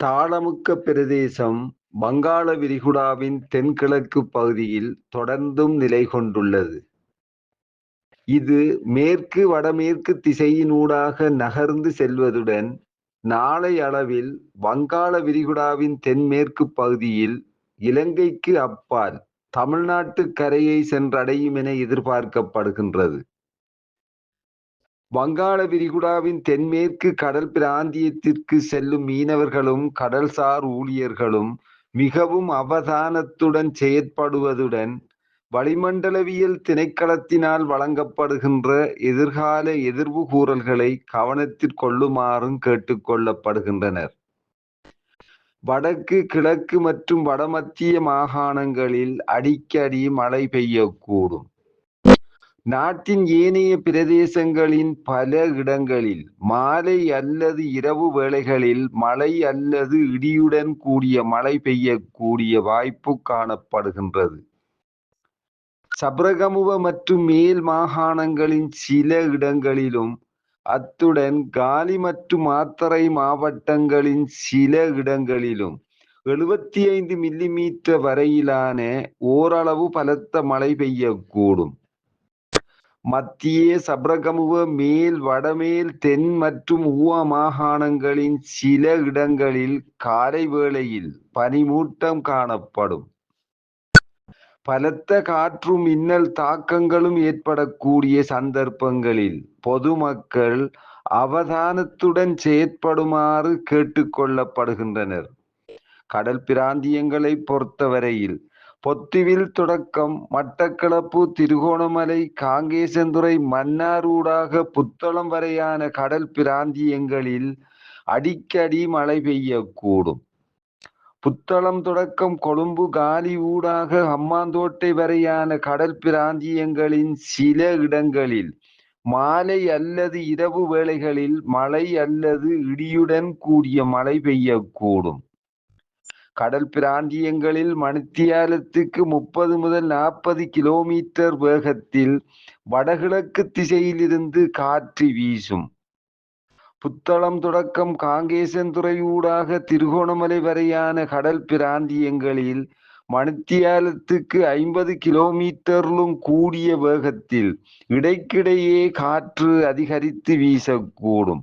தாளமுக்க பிரதேசம் வங்காள விரிகுடாவின் தென்கிழக்குப் பகுதியில் தொடர்ந்தும் நிலை கொண்டுள்ளது இது மேற்கு வடமேற்கு திசையினூடாக நகர்ந்து செல்வதுடன், நாளையளவில் வங்காள விரிகுடாவின் தென்மேற்குப் பகுதியில் இலங்கைக்கு அப்பால் தமிழ்நாட்டுக் கரையை சென்றடையுமென எதிர்பார்க்கப்படுகின்றது. வங்காள விரிகுடாவின் தென்மேற்கு கடல் பிராந்தியத்திற்கு செல்லும் மீனவர்களும் கடல்சார் ஊழியர்களும் மிகவும் அவதானத்துடன் செயற்படுவதுடன், வளிமண்டலவியல் திணைக்களத்தினால் வழங்கப்படுகின்ற எதிர்கால எதிர்வு கூறல்களை கவனத்தில் கொள்ளுமாறும் கேட்டுக்கொள்ளப்படுகின்றனர் வடக்கு, கிழக்கு மற்றும் வடமத்திய மாகாணங்களில் அடிக்கடி மழை பெய்யக்கூடும். நாட்டின் ஏனைய பிரதேசங்களின் பல இடங்களில் மாலை அல்லது இரவு வேளைகளில் மழை அல்லது இடியுடன் கூடிய மழை பெய்யக்கூடிய வாய்ப்பு காணப்படுகின்றது. சப்ரகமுவ மற்றும் மேல் மாகாணங்களின் சில இடங்களிலும், அத்துடன் காலி மற்றும் மாத்தறை மாவட்டங்களின் சில இடங்களிலும் எழுபத்தி ஐந்து மில்லிமீட்டர் வரையிலான ஓரளவு பலத்த மழை பெய்யக்கூடும். மத்திய சப்ரகமுவ, மேல், வடமேல், தென் மற்றும் ஊவா மாகாணங்களின் சில இடங்களில் காலை வேளையில் பனிமூட்டம் காணப்படும். பலத்த காற்றும் மின்னல் தாக்கங்களும் ஏற்படக்கூடிய சந்தர்ப்பங்களில் பொதுமக்கள் அவதானத்துடன் செயற்படுமாறு கேட்டுக்கொள்ளப்படுகின்றனர் கடல் பிராந்தியங்களை பொறுத்தவரையில் பொத்திவில் தொடக்கம் மட்டக்களப்பு, திருகோணமலை, காங்கேசந்துறை மன்னார் ஊடாக புத்தளம் வரையான கடல் பிராந்தியங்களில் அடிக்கடி மழை பெய்யக்கூடும். புத்தளம் தொடக்கம் கொழும்பு, காலி ஊடாக ஹம்பாந்தோட்டை வரையான கடல் பிராந்தியங்களின் சில இடங்களில் மாலை அல்லது இரவு வேளைகளில் மழை அல்லது இடியுடன் கூடிய மழை பெய்யக்கூடும். கடல் பிராந்தியங்களில் மணித்தியாலத்துக்கு முப்பது முதல் நாற்பது கிலோமீட்டர் வேகத்தில் வடகிழக்கு திசையிலிருந்து காற்று வீசும். புத்தளம் தொடக்கம் காங்கேசன்துறை ஊடாக திருகோணமலை வரையான கடல் பிராந்தியங்களில் மணித்தியாலத்துக்கு ஐம்பது கிலோமீட்டரிலும் கூடிய வேகத்தில் இடைக்கிடையே காற்று அதிகரித்து வீசக்கூடும்.